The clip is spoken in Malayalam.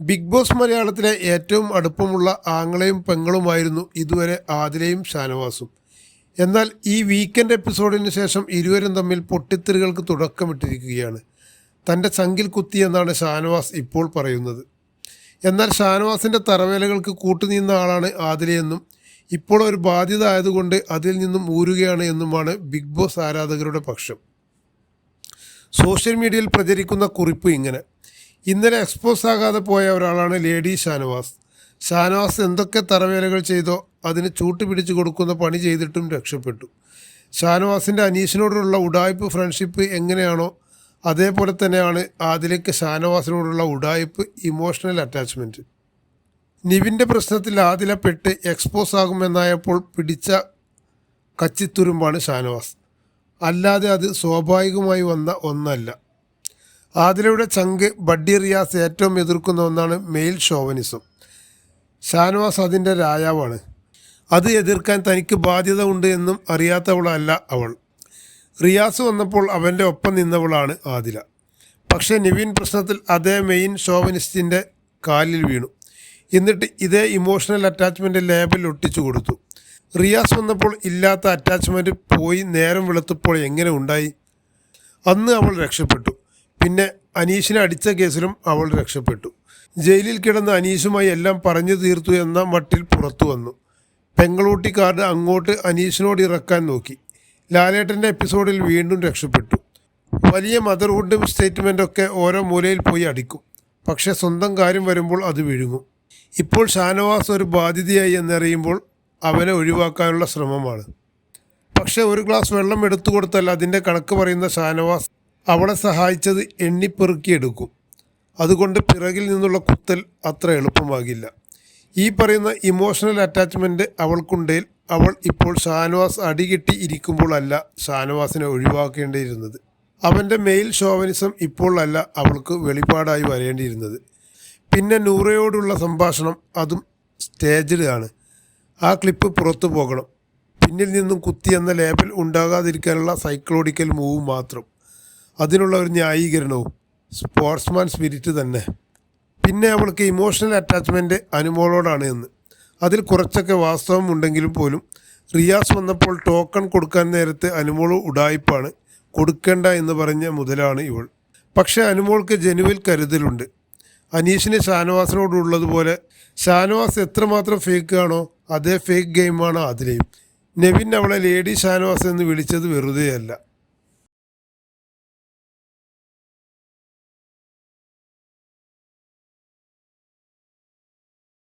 ബിഗ് ബോസ് മലയാളത്തിലെ ഏറ്റവും അടുപ്പമുള്ള ആങ്ങളെയും പെങ്ങളുമായിരുന്നു ഇതുവരെ ആതിരയും ഷാനവാസും. എന്നാൽ ഈ വീക്കെൻഡ് എപ്പിസോഡിന് ശേഷം ഇരുവരും തമ്മിൽ പൊട്ടിത്തെറികൾക്ക് തുടക്കമിട്ടിരിക്കുകയാണ്. തന്റെ ചങ്കിൽ കുത്തിയെന്നാണ് ഷാനവാസ് ഇപ്പോൾ പറയുന്നത്. എന്നാൽ ഷാനവാസിന്റെ തറവേലകൾക്ക് കൂട്ടുനിന്ന ആളാണ് ആതിരയെന്നും ഇപ്പോൾ ഒരു ബാധ്യത ആയതുകൊണ്ട് അതിൽ നിന്നും ഊരുകയാണ് എന്നുമാണ് ബിഗ് ബോസ് ആരാധകരുടെ പക്ഷം. സോഷ്യൽ മീഡിയയിൽ പ്രചരിക്കുന്ന കുറിപ്പ് ഇങ്ങനെ. ഇന്നലെ എക്സ്പോസ് ആകാതെ പോയ ഒരാളാണ് ലേഡി ഷാനവാസ്. ഷാനവാസ് എന്തൊക്കെ തറവേലകൾ ചെയ്തോ അതിന് ചൂട്ട് പിടിച്ചു കൊടുക്കുന്ന പണി ചെയ്തിട്ടും രക്ഷപ്പെട്ടു. ഷാനവാസിന്റെ അനീഷിനോടുള്ള ഉടായ്പ് ഫ്രണ്ട്ഷിപ്പ് എങ്ങനെയാണോ അതേപോലെ തന്നെയാണ് ആദിലേക്ക് ഷാനവാസിനോടുള്ള ഉടായ്പ് ഇമോഷണൽ അറ്റാച്ച്മെന്റ് നിവിന്റെ പ്രശ്നത്തിൽ ആദില പെട്ട് എക്സ്പോസ് ആകുമെന്നായപ്പോൾ പിടിച്ച കച്ചിത്തുരുമ്പാണ് ഷാനവാസ്. അല്ലാതെ അത് സ്വാഭാവികമായി വന്ന ഒന്നല്ല. ആദിലയുടെ ചങ്ക് ബഡ്ഡി റിയാസ് ഏറ്റവും എതിർക്കുന്ന ഒന്നാണ് മെയിൽ ഷോവനിസം. ഷാനവാസ് അതിന്റെ രാജാവാണ്. അത് എതിർക്കാൻ തനിക്ക് ബാധ്യത ഉണ്ട് എന്നും അറിയാത്തവളല്ല അവൾ. റിയാസ് വന്നപ്പോൾ അവന്റെ ഒപ്പം നിന്നവളാണ് ആദില. പക്ഷേ നിവിൻ പ്രശ്നത്തിൽ അതേ മെയിൻ ഷോവനിസ്റ്റിന്റെ കാലിൽ വീണു. എന്നിട്ട് ഇതേ ഇമോഷണൽ അറ്റാച്ച്മെന്റ് ലേബൽ ഒട്ടിച്ചു കൊടുത്തു. റിയാസ് വന്നപ്പോൾ ഇല്ലാത്ത അറ്റാച്ച്മെന്റ് പോയി നേരം വെളുത്തപ്പോൾ എങ്ങനെ ഉണ്ടായി? അന്ന് അവൾ രക്ഷപ്പെട്ടു. പിന്നെ അനീഷിനെ അടിച്ച കേസിലും അവൾ രക്ഷപ്പെട്ടു. ജയിലിൽ കിടന്ന അനീഷുമായി എല്ലാം പറഞ്ഞു തീർത്തു എന്ന മട്ടിൽ പുറത്തു വന്നു. പെങ്ങളൂട്ടിക്കാരുടെ അങ്ങോട്ട് അനീഷിനോട് ഇറക്കാൻ നോക്കി. ലാലേട്ടന്റെ എപ്പിസോഡിൽ വീണ്ടും രക്ഷപ്പെട്ടു. വലിയ മദർഹുഡും സ്റ്റേറ്റ്മെന്റൊക്കെ ഓരോ മൂലയിൽ പോയി അടിക്കും. പക്ഷേ സ്വന്തം കാര്യം വരുമ്പോൾ അത് വിഴുങ്ങും. ഇപ്പോൾ ഷാനവാസ് ഒരു ബാധ്യതയായി എന്നറിയുമ്പോൾ അവനെ ഒഴിവാക്കാനുള്ള ശ്രമമാണ്. പക്ഷേ ഒരു ഗ്ലാസ് വെള്ളം എടുത്തു കൊടുത്താൽ അതിന്റെ കണക്ക് പറയുന്ന ഷാനവാസ് അവളെ സഹായിച്ചത് എണ്ണിപ്പെറുക്കിയെടുക്കും. അതുകൊണ്ട് പിറകിൽ നിന്നുള്ള കുത്തൽ അത്ര എളുപ്പമാകില്ല. ഈ പറയുന്ന ഇമോഷണൽ അറ്റാച്ച്മെന്റ് അവൾക്കുണ്ടേൽ അവൾ ഇപ്പോൾ ഷാനവാസ് അടികിട്ടി ഇരിക്കുമ്പോഴല്ല ഷാനവാസിനെ ഒഴിവാക്കേണ്ടിയിരുന്നത്. അവന്റെ മെയിൽ ഷോവനിസം ഇപ്പോഴല്ല അവൾക്ക് വെളിപ്പാടായി വരേണ്ടിയിരുന്നത്. പിന്നെ നൂറയോടുള്ള സംഭാഷണം അതും സ്റ്റേജിഡ് ആണ്. ആ ക്ലിപ്പ് പുറത്തു പോകണം. പിന്നിൽ നിന്നും കുത്തി എന്ന ലേബൽ ഉണ്ടാകാതിരിക്കാനുള്ള സൈക്കോളജിക്കൽ മൂവ് മാത്രം. അതിനുള്ള ഒരു ന്യായീകരണവും സ്പോർട്സ്മാൻ സ്പിരിറ്റ് തന്നെ. പിന്നെ അവൾക്ക് ഇമോഷണൽ അറ്റാച്ച്മെന്റ് അനുമോളോടാണ് എന്ന്. അതിൽ കുറച്ചൊക്കെ വാസ്തവം ഉണ്ടെങ്കിലും പോലും റിയാസ് വന്നപ്പോൾ ടോക്കൺ കൊടുക്കാൻ നേരത്ത് അനുമോൾ ഉടായിപ്പാണ്. കൊടുക്കേണ്ട എന്ന് പറഞ്ഞ മുതലാണ് ഇവൾ. പക്ഷേ അനുമോൾക്ക് ജനുവിൽ കരുതലുണ്ട്. അനീഷിന് ഷാനവാസിനോടുള്ളതുപോലെ ഷാനവാസ് എത്രമാത്രം ഫേക്ക് ആണോ അതേ ഫേക്ക് ഗെയിമാണ് അതിലെയും നെവിൻ അവളെ ലേഡി ഷാനവാസ് എന്ന് വിളിച്ചത് വെറുതെയല്ല.